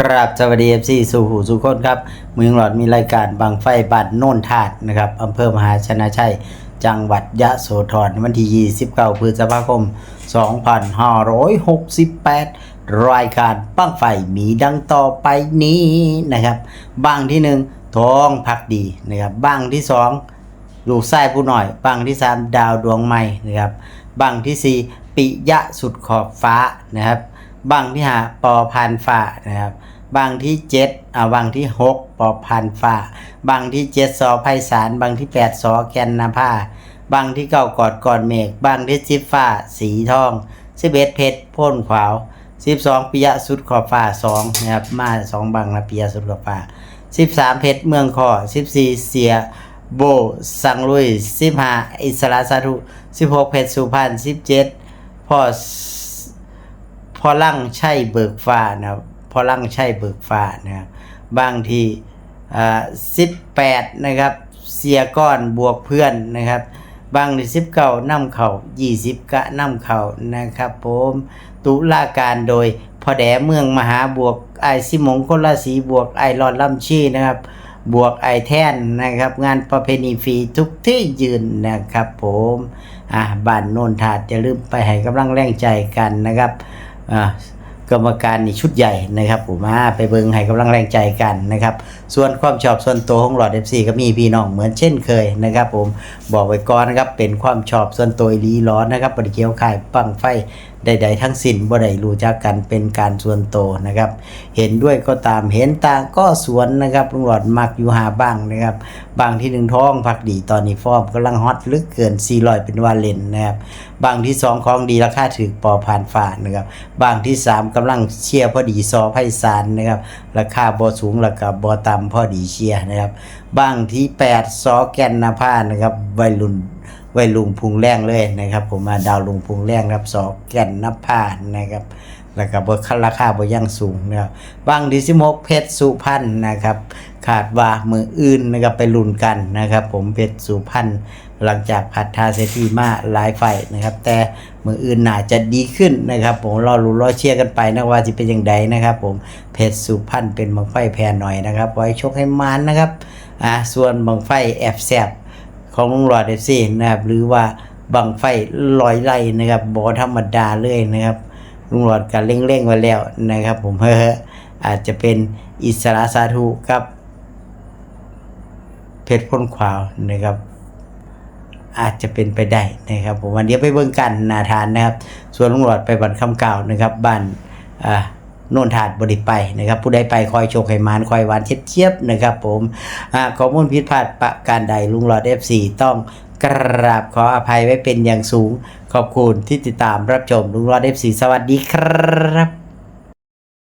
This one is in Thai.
กราบสวัสดีเอฟซีสู่หูสู่คนครับเมืองหลอดมีรายการบางไฟบัดโน่นธาตุนะครับอำเภอมหาชนะชัย จังหวัดยะโสธรวันที่29พฤษภาคม 2568 รายการบ้างไฟมีดังต่อไปนี้นะครับบ้างที่หนึ่งทองพักดีนะครับบ้างที่สองลูกไส้ผู้หน่อยบังที่สามดาวดวงใหม่นะครับบังที่สี่ปิยะสุดขอบฟ้านะครับ บังที่หาปอพันฟ้านะครับบังที่เจ็ดอ่าบังที่หกปอพันฟ้าบังที่เจ็ดสอไพศาลบังที่แปดสอแกนนาผ้าบังที่เก้ากอดก่อนเมฆบังที่สิบฟ้า สีทองสิบเอ็ดเพชรพ่นขวาวสิบสองปิยะสุดขอบฟ้าสองนะครับมาสองบังนะปิยะสุดขอบฟ้าสิบสามเพชรเมืองคอสิบสี่เสียโบสังลุยสิบห้าอิสระสาธุสิบหกเพชรสุพรรณสิบเจ็ดพ่อ พ่อลั่งใช่เบิกฟ้านะครับพ่อลั่งใช่เบิกฟ้านะครับบางทีอ่าสิบแปดนะครับเสียก้อนบวกเพื่อนนะครับบางทีสิบเก้านำเข่ายี่สิบกะนำเข่านะครับผมตุลาการโดยพอแดเมืองมหาบวกไอซิมงคนละสีบวกไอรอนล่ำชี่นะครับ บวกไอแท่นนะครับ งานประเพณีฟรีทุกที่ยืนนะครับผมอ่าบ้านโนนถาดจะลืมไปให้กำลังแรงใจกันนะครับ กรรมการนี่ชุดใหญ่นะครับผมมาไปเบิงให้กำลังแรงใจกันนะครับ ส่วนความชอบส่วนตัวของหลอด FC ก็มีพี่น้องเหมือนเช่นเคยนะครับ ผมบอกไว้ก่อนนะครับเป็นความชอบส่วนตัวอีลีร้อนนะครับปฏิเกี่ยวข่ายปังไฟใดๆทั้งสิ้นบ่ได้รู้จักกันเป็นการส่วนโตนะครับ เห็นด้วยก็ตามเห็นต่างก็สวนนะครับลุงหลอดมักอยู่หาบ้างนะครับ บางที่หนึ่งท้องผักดีตอนนี้ฟอร์มกำลังฮอตลึกเกิน400เป็นวาเลนนะครับ บางที่สองของดีราคาถือปอผ่านฝานะครับ บางที่สามกำลังเชียร์พอดีซอไพศาลนะครับ ราคาบอสูงแล้วก็บอต่ำพอดีเชียร์นะครับ บางที่แปดซอแกนนาพานะครับวัยรุ่น ไวัยลุงพุงแรงเลยนะครับ ผมมาดาวลุงพุงแรงครับซอกแก่นนาพานะครับแล้วก็บราคาบ่ยังสูงนะครับบางดิซิมกเพชรสุพรรณนะครับ ขาดว่ามืออื่นนะครับไปลุนกันนะครับ ผมเพชรสุพรรณหลังจากผัดทาเซตีมาหลายไฟนะครับ แต่มืออื่นน่าจะดีขึ้นนะครับ ผมรอรู้รอเชียร์กันไปนะว่าจะเป็นอย่างไรนะครับ ผมเพชรสุพรรณเป็นบังไฟแพรหน่อยนะครับไว้ชกให้มานนะครับอ่าส่วนบังไฟแอบแซบ ของลุงหลอดเอฟซีนะครับ หรือว่าบังไฟลอยไล่นะครับบอธรรมดาเลยนะครับลุงหลอดกันเร่งๆไว้แล้วนะครับ ผมเฮ้ออาจจะเป็นอิสระสาธุกับเพชรพ้นขวาวนะครับ อาจจะเป็นไปได้นะครับ ผมวันเดียวไปเบิ่งกันนาทานนะครับ ส่วนลุงหลอดไปบันคำเก่าวนะครับบ้านอ่า โน่นถาดบริไปนะครับ ผู้ใดไปคอยโชคให้มานคอยหวานเชียบๆนะครับ ผมอข้อมูลผิดพลาดประการใดลุงหลอด F4 ต้องกราบขออภัยไว้เป็นอย่างสูง ขอบคุณที่ติดตามรับชมลุงหลอด F4 สวัสดีครับ